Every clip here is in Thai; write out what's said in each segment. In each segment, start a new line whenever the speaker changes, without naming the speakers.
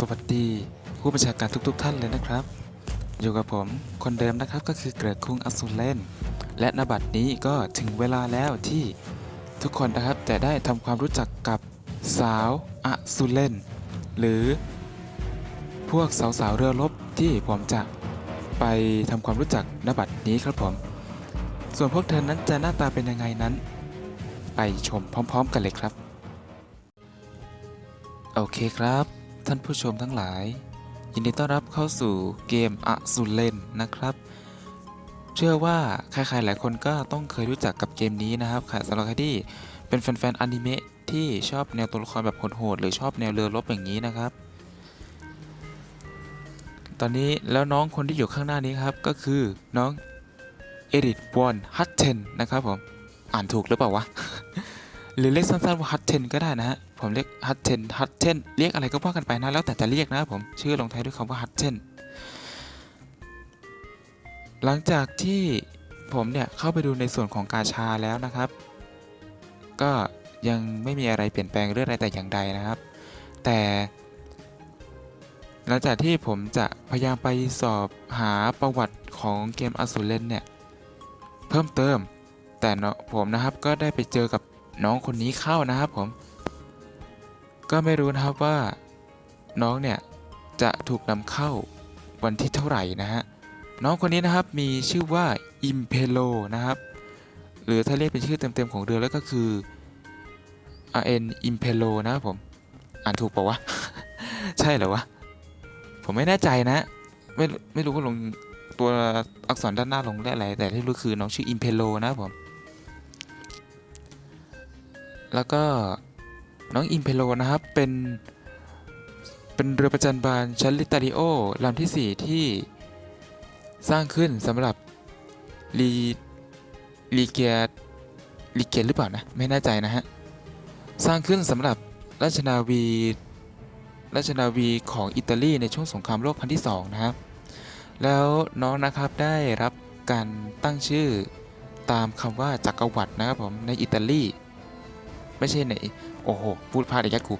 สวัสดี ผู้บัญชาการทุกๆทท่านเลยนะครับ อยู่กับผมคนเดิมนะครับก็คือเกริกคุงอสุเลนและนบัดนี้ก็ถึงเวลาแล้วที่ทุกคนนะครับจะได้ทำความรู้จักกับสาวอสุเลนหรือ พวกสาวๆเรือรบที่ผมจะไปทำความรู้จักนบัดนี้ครับผม ส่วนพวกเธอนั้นจะหน้าตาเป็นยังไงนั้น ไปชมพร้อม ๆ กันเลยครับ โอเคครับ ท่านผู้ชมทั้งหลาย ยินดีต้อนรับเข้าสู่เกมอสุเลนนะครับ เชื่อว่าใครๆหลายคนก็ต้องเคยรู้จักกับเกมนี้นะครับค่ะสำหรับใครที่เป็นแฟนๆอนิเมะที่ชอบแนวตัวละครแบบโหดๆหรือชอบแนวเรือรบอย่างนี้นะครับ ตอนนี้แล้วน้องคนที่อยู่ข้างหน้านี้ครับก็คือน้องเอริทวอนฮัตเทนนะครับผมอ่านถูกหรือเปล่าวะหรือเรียกสั้นๆว่าฮัตเทนก็ได้นะฮะ ผมเรียกฮัตเทนฮัตเทนเรียกอะไรก็ว่ากันไปนะแล้วแต่จะเรียกนะครับผมชื่อลงท้ายด้วยคำว่าฮัตเทนหลังจากที่ผมเนี่ยเข้าไปดูในส่วนของกาชาแล้วนะครับ ก็ยังไม่มีอะไรเปลี่ยนแปลงเรื่องอะไรแต่อย่างใดนะครับ แต่หลังจากที่ผมจะพยายามไปสอบหาประวัติของเกมอสูเลนเนี่ย เพิ่มเติม แต่เนาะผมนะครับก็ได้ไปเจอกับน้องคนนี้เข้านะครับผม ก็ไม่รู้นะครับว่าน้องเนี่ยจะถูกนำเข้าวันที่เท่าไหร่นะฮะน้องคนนี้นะครับมีชื่อว่าอิมเพโลนะครับ หรือถ้าเรียกเป็นชื่อเต็มๆของเรือแล้วก็คือ RN Impelo นะครับผม อ่านถูกปะวะ ใช่เหรอวะ ผมไม่แน่ใจนะ ไม่ไม่รู้ว่าลงตัวอักษรด้านหน้าลงได้อะไร แต่ที่รู้คือน้องชื่อ Impelo นะครับผม แล้วก็ น้องอิมเพโลนะครับ เป็นเป็นเรือประจันบานชั้นลิตาริโอลำที่ 4 ที่สร้างขึ้นสำหรับลีลีเกียลีเกียหรือเปล่านะ ไม่แน่ใจนะฮะ สร้างขึ้นสำหรับราชนาวีราชนาวีของอิตาลีในช่วงสงครามโลกครั้งที่ 2 นะครับ แล้วน้องนะครับได้รับการตั้งชื่อตามคำว่าจักรวรรดินะครับผมในอิตาลี ไม่ใช่ในโอ้โหพูดพลาดอีกแล้วกู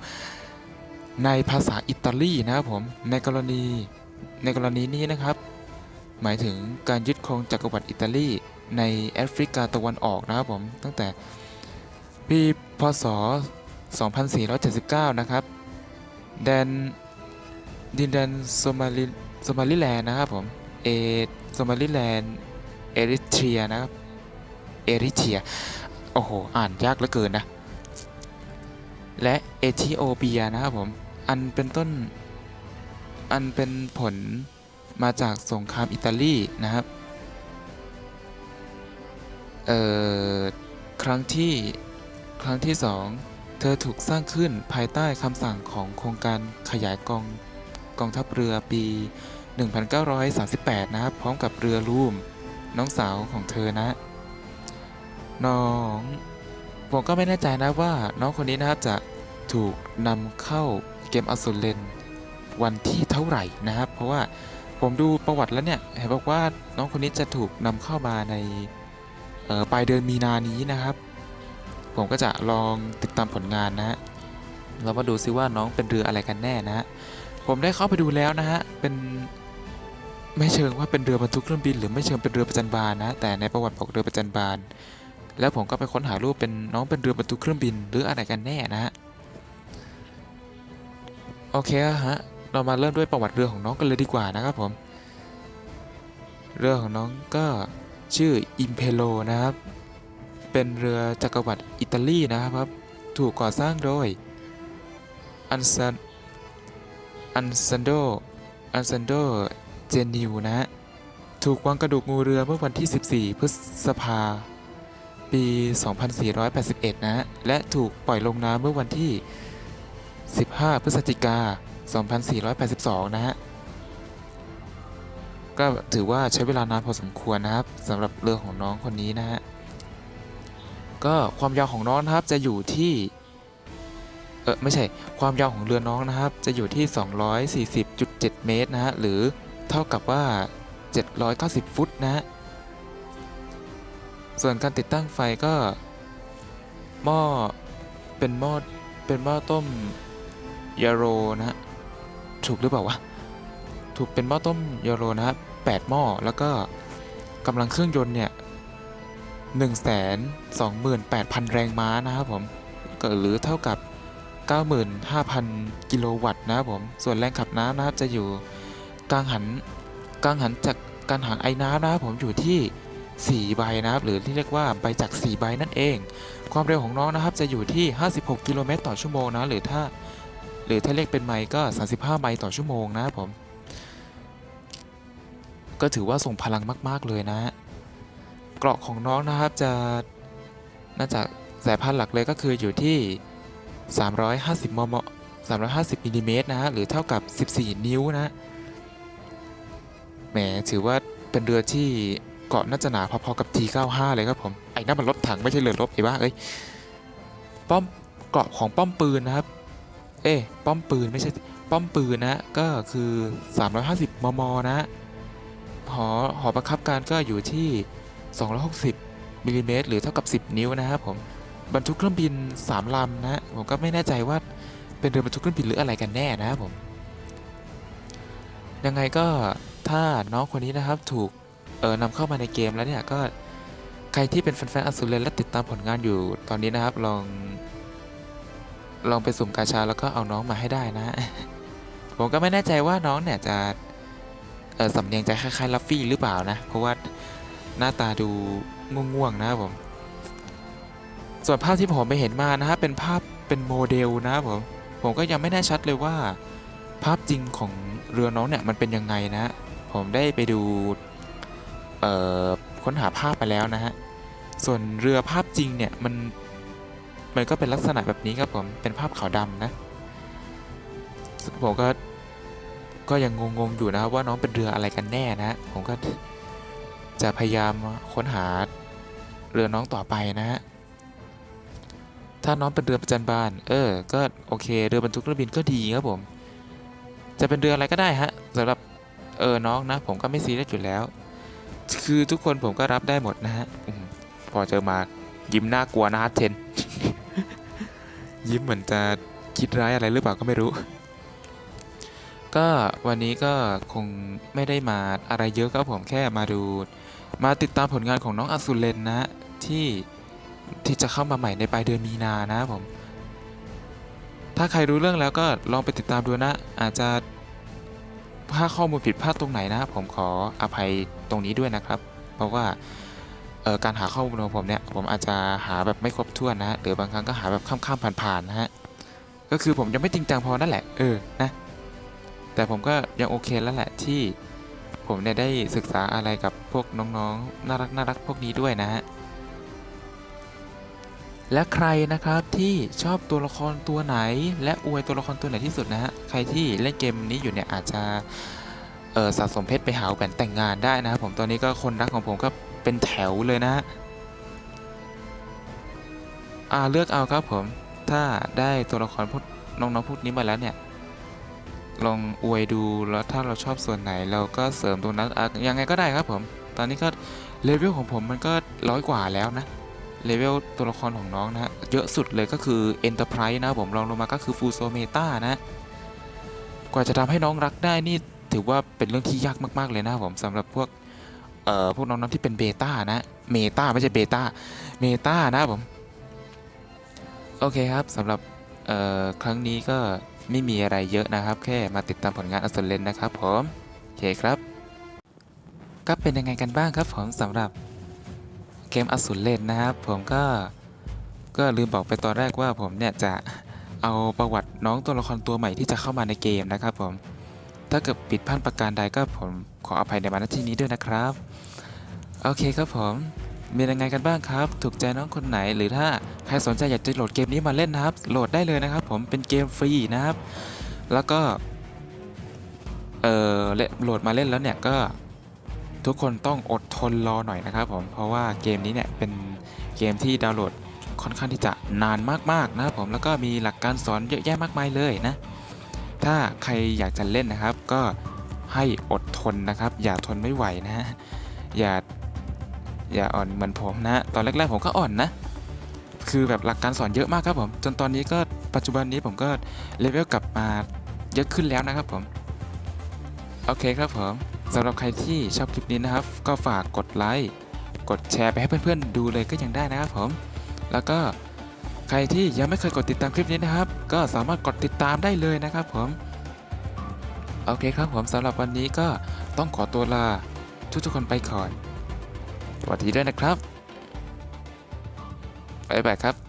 ในภาษาอิตาลีนะครับผมในกรณีในกรณีนี้นะครับ หมายถึงการยึดครองจักรวรรดิอิตาลีในแอฟริกาตะวันออกนะครับผมตั้งแต่ปีพศ 2479 นะครับแดนดินแดนโซมาลิโซมาลิแลนด์นะครับผมเอโซมาลิแลนด์เอริเทรียนะครับเอริเทียโอ้โห อ่านยากเหลือเกินนะ และเอธิโอเปียนะครับผม อันเป็นต้น อันเป็นผลมาจากสงครามอิตาลีนะครับ เอ่อ ครั้งที่ ครั้งที่สองเธอถูกสร้างขึ้นภายใต้คำสั่งของโครงการขยายกองกองทัพเรือปี 1938 นะครับ พร้อมกับเรือรูม น้องสาวของเธอนะ น้อง ผมก็ไม่แน่ใจนะว่าน้องคนนี้นะครับจะถูกนำเข้าเกมอสูรเลนวันที่เท่าไหร่นะครับ เพราะว่าผมดูประวัติแล้วเนี่ยเห็นบอกว่าน้องคนนี้จะถูกนำเข้ามาในปลายเดือนมีนานี้นะครับ ผมก็จะลองติดตามผลงานนะฮะเรามาดูซิว่าน้องเป็นเรืออะไรกันแน่นะฮะผมได้เข้าไปดูแล้วนะฮะเป็นไม่เชิงว่าเป็นเรือบรรทุกเครื่องบิน หรือไม่เชิงเป็นเรือประจันบานนะแต่ในประวัติบอกเรือประจันบาน แล้วผมก็ไปค้นหารูปเป็นน้องเป็นเรือบรรทุกเครื่องบินหรืออะไรกันแน่นะฮะโอเคฮะเรามาเริ่มด้วยประวัติเรือของน้องกันเลยดีกว่านะครับผม เรือของน้องก็ชื่ออิมเพโลนะครับ เป็นเรือจักรวรรดิอิตาลีนะครับ ถูกก่อสร้างโดยอันซันอันซันโดอันซันโดเจนิวนะฮะ ถูกวางกระดูกงูเรือเมื่อวันที่ 14 พฤษภา ปี 2481 นะฮะ และถูกปล่อยลงน้ำเมื่อวันที่ 15 พฤศจิกา 2482 นะฮะ ก็ถือว่าใช้เวลานานพอสมควรนะครับสำหรับเรือของน้องคนนี้นะฮะ ก็ความยาวของน้องนะครับจะอยู่ที่ เออไม่ใช่ ความยาวของเรือน้องนะครับ จะอยู่ที่ 240.7 เมตรนะฮะ หรือเท่ากับว่า 790 ฟุตนะฮะ ส่วนการติดตั้งไฟก็ หม้อเป็นหม้อเป็นหม้อต้มยาโรนะฮะถูกหรือเปล่าวะถูกเป็นหม้อต้มยูโรนะครับ8หม้อแล้วก็กำลังเครื่องยนต์เนี่ย128,000แรงม้านะครับผมก็หรือเท่ากับ 95,000 กิโลวัตต์นะครับผม ส่วนแรงขับน้ำนะครับจะอยู่กลางหันกลางหันจากการหันไอ้น้ำนะครับผมอยู่ที่ 4 ใบนะครับ หรือที่เรียกว่าใบจากร4ใบนั่นเอง ความเร็วของน้องนะครับจะอยู่ที่ 56 กิโลเมตรต่อชั่วโมงนะ หรือถ้า หรือถ้าเรียกเป็นไมล์ก็ 35 ไมล์ต่อชั่วโมงนะครับผม ก็ถือว่าส่งพลังมาก ๆ เลยนะเกราะของน้องนะครับจะ น่าจะสายพันธุ์หลักเลยก็คืออยู่ที่ 350 มม 350มิลลิเมตรนะฮะ หรือเท่ากับ 14 นิ้วนะ แหม ถือว่าเป็นเรือที่ เกาะน่าจะหนาพอๆกับ T95 เลยครับผม ไอ้นั่นมันรถถังไม่ใช่เรือรบไอ้บ้าเอ้ย ป้อมเกาะของป้อมปืนนะครับ เอ้ยป้อมปืนไม่ใช่ป้อมปืนนะก็คือ 350 มม นะหอหอประคับการก็อยู่ที่ 260มิลลิเมตรหรือเท่ากับ 10 นิ้วนะครับผม บรรทุกเครื่องบิน 3ลำนะ ผมก็ไม่แน่ใจว่าเป็นเรือบรรทุกเครื่องบินหรืออะไรกันแน่นะครับผม ยังไงก็ถ้าน้องคนนี้นะครับถูก เออนำเข้ามาในเกมแล้วเนี่ยก็ใครที่เป็นแฟนๆอสูรเลนและติดตามผลงานอยู่ตอนนี้นะครับลอง ลองไปสุ่มกาชาแล้วก็เอาน้องมาให้ได้นะ ผมก็ไม่แน่ใจว่าน้องเนี่ยจะเออสำเนียงจะคล้ายๆลัฟฟี่หรือเปล่านะ เพราะว่าหน้าตาดูง่วงๆนะครับผม ส่วนภาพที่ผมไปเห็นมานะครับเป็นภาพเป็นโมเดลนะครับผมผมก็ยังไม่แน่ชัดเลยว่า ภาพจริงของเรือน้องเนี่ยมันเป็นยังไงนะ ผมได้ไปดู ค้นหาภาพไปแล้วนะฮะ ส่วนเรือภาพจริงเนี่ยมันมันก็เป็นลักษณะแบบนี้ครับผม เป็นภาพขาวดำนะผมก็ก็ยังงงๆอยู่นะครับว่าน้องเป็นเรืออะไรกันแน่นะฮะผมก็จะพยายามค้นหาเรือน้องต่อไปนะฮะ ถ้าน้องเป็นเรือประจันบาน เออ ก็โอเค เรือบรรทุกเครื่องบินก็ดีครับผม จะเป็นเรืออะไรก็ได้ฮะสำหรับเออน้องนะ ผมก็ไม่ซีเรียสอยู่แล้ว คือทุกคนผมก็รับได้หมดนะฮะพอเจอมายิ้มน่ากลัวนะฮะเทน ยิ้มเหมือนจะคิดร้ายอะไรหรือเปล่าก็ไม่รู้ ก็วันนี้ก็คงไม่ได้มาอะไรเยอะครับผมแค่มาดู มาติดตามผลงานของน้องอสุเลนนะที่ที่จะเข้ามาใหม่ในปลายเดือนมีนานะผม ถ้าใครรู้เรื่องแล้วก็ลองไปติดตามดูนะ อาจจะถ้าข้อมูลผิดพลาดตรงไหนนะผมขออภัย ตรงนี้ด้วยนะครับ เพราะว่าการหาข้อมูลของผมเนี่ยผมอาจจะหาแบบไม่ครบถ้วนนะฮะหรือบางครั้งก็หาแบบข้ามๆผ่านๆนะฮะก็คือผมยังไม่จริงจังพอนั่นแหละเออนะแต่ผมก็ยังโอเคแล้วแหละที่ผมเนี่ยได้ศึกษาอะไรกับพวกน้องๆน่ารักน่ารักพวกนี้ด้วยนะฮะและใครนะครับที่ชอบตัวละครตัวไหน และอวยตัวละครตัวไหนที่สุดนะฮะใครที่เล่นเกมนี้อยู่เนี่ยอาจจะ ออสะสมเพชรไปหาแหวนแต่งงานได้นะครับผมตอนนี้ก็คนรักของผมก็เป็นแถวเลยนะอ่าเลือกเอาครับผมถ้าได้ตัวละครพวกน้องๆพวกนี้มาแล้วเนี่ยลองอวยดูแล้วถ้าเราชอบส่วนไหนเราก็เสริมตรงนั้นอะยังไงก็ได้ครับผม ตอนนี้ก็เลเวลของผมมันก็ร้อยกว่าแล้วนะเลเวลตัวละครของน้องนะฮะเยอะสุดเลยก็คือ Enterprise นะผมรองลงมาก็คือ Full Soul Meta นะ กว่าจะทำให้น้องรักได้นี่ ถือว่าเป็นเรื่องที่ยากมาก ๆ เลยนะครับผมสำหรับพวกเอ่อพวกน้องๆที่เป็นเบต้านะเมตาไม่ใช่เบต้าเมตานะครับผมโอเคครับสำหรับเอ่อครั้งนี้ก็ไม่มีอะไรเยอะนะครับ แค่มาติดตามผลงานอัศเลนนะครับผมโอเคครับก็เป็นยังไงกันบ้างครับผมสำหรับเกมอสูรเลนนะครับ ผมก็ก็ลืมบอกไปตอนแรกว่าผมเนี่ยจะเอาประวัติน้องตัวละครตัวใหม่ที่จะเข้ามาในเกมนะครับผม ถ้าเกิดปิดพลาดประการใดก็ผมขออภัยในมาณที่นี้ด้วยนะครับ โอเคครับผมมียังไงกันบ้างครับ ถูกใจน้องคนไหน หรือถ้าใครสนใจอยากจะโหลดเกมนี้มาเล่นนะครับ โหลดได้เลยนะครับ ผมเป็นเกมฟรีนะครับ แล้วก็เออเล่นโหลดมาเล่นแล้วเนี่ยก็ทุกคนต้องอดทนรอหน่อยนะครับผมเพราะว่าเกมนี้เนี่ยเป็นเกมที่ดาวน์โหลดค่อนข้างที่จะนานมากๆนะครับผมแล้วก็มีหลักการสอนเยอะแยะมากมายเลยนะ ถ้าใครอยากจะเล่นนะครับ ก็ให้อดทนนะครับ อย่าทนไม่ไหวนะ อย่าอย่าอ่อนเหมือนผมนะ ตอนแรกๆผมก็อ่อนนะ คือแบบหลักการสอนเยอะมากครับผม จนตอนนี้ก็ปัจจุบันนี้ผมก็เลเวลกลับมาเยอะขึ้นแล้วนะครับผม โอเคครับผมสำหรับใครที่ชอบคลิปนี้นะครับ ก็ฝากกดไลค์ กดแชร์ไปให้เพื่อนๆดูเลยก็ยังได้นะครับผม แล้วก็ ใครที่ยังไม่เคยกดติดตามคลิปนี้นะครับ ก็สามารถกดติดตามได้เลยนะครับผม โอเคครับผมสำหรับวันนี้ก็ต้องขอตัวลาทุกๆคนไปก่อนสวัสดีด้วยนะครับบ๊ายบายครับ